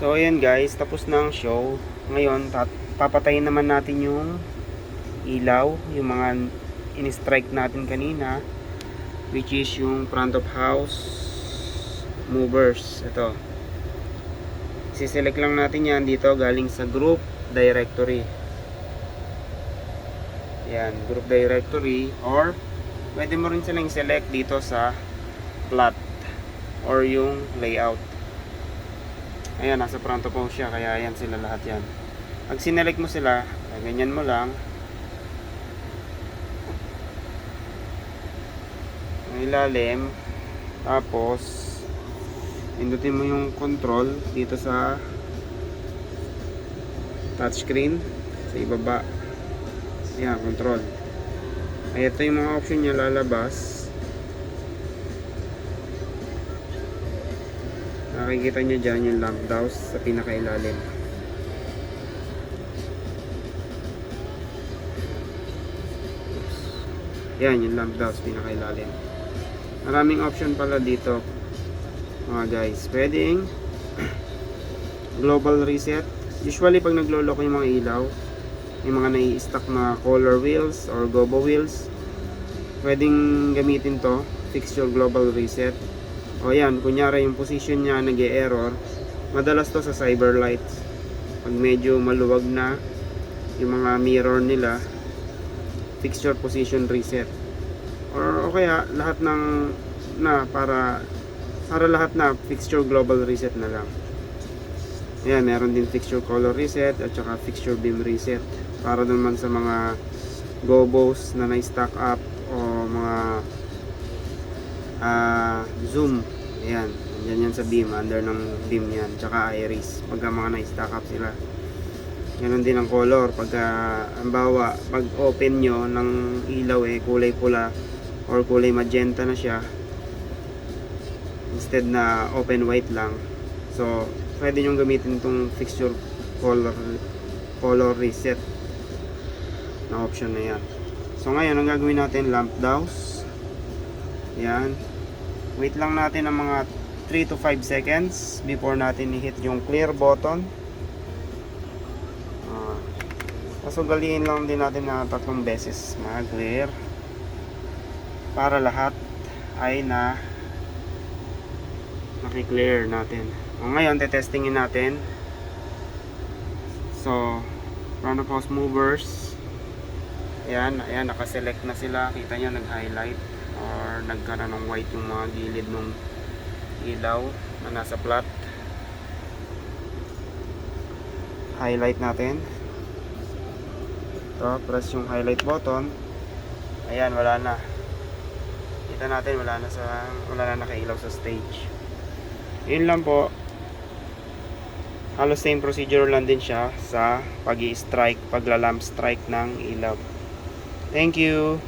So ayan guys, tapos na ang show. Ngayon, papatayin naman natin yung ilaw, yung mga in-strike natin kanina which is yung front of house movers. Ito. Siselect lang natin yan dito galing sa group directory. Yan, group directory or pwede mo rin silang select dito sa plot or yung layout. Ayan, nasa front of house siya, kaya ayan sila lahat yan. Pag sinelect mo sila, ganyan mo lang. Ang ilalim. Tapos, pindutin mo yung control dito sa touchscreen sa ibaba. Ayan, control. Ay, ito yung mga option niya lalabas. Nakikita nyo dyan yung lamp douse sa pinakailalim. Yan, yung lamp douse pinakailalim. Maraming option pala dito mga guys. Pwedeng global reset. Usually pag naglolo ko yung mga ilaw, yung mga nai-stock na color wheels or gobo wheels, pwedeng gamitin to, fixture global reset. O yan, kunyari yung position niya nag error madalas to sa cyber lights. Pag medyo maluwag na yung mga mirror nila, fixture position reset. Or o kaya lahat ng na para para lahat na fixture global reset na lang. Ayan, meron din fixture color reset at saka fixture beam reset. Para naman sa mga gobos na na-stack up o mga zoom. Ayan, yan yan sa beam, under ng beam yan. Tsaka iris, pagka mga na-stack up sila. Ganon din ang color. Pagka, ang bawa, pag open nyo ng ilaw eh, kulay pula or kulay magenta na siya. Instead na open white lang. So, pwede nyo gamitin itong fixture color color reset na option na yan. So, ngayon, ang gagawin natin, lamp douse. Yan. Wait lang natin ng mga 3 to 5 seconds before natin i-hit yung clear button. Ah. Tapos ugaliin lang din natin na tatlong beses mag-clear para lahat ay na naki-clear natin. O ngayon, tetestingin natin. So, front of house movers. Ayan, ayan, nakaselect na sila. Kita nyo, nag-highlight or nagkaroon ng white yung mga gilid ng ilaw na nasa plot. Highlight natin. Ito, press yung highlight button. Ayan, wala na. Kita natin, wala na sa, wala na nakailaw sa stage. Yun lang po. Halos same procedure lang din siya sa pag strike pagla-lamp strike ng ilaw. Thank you.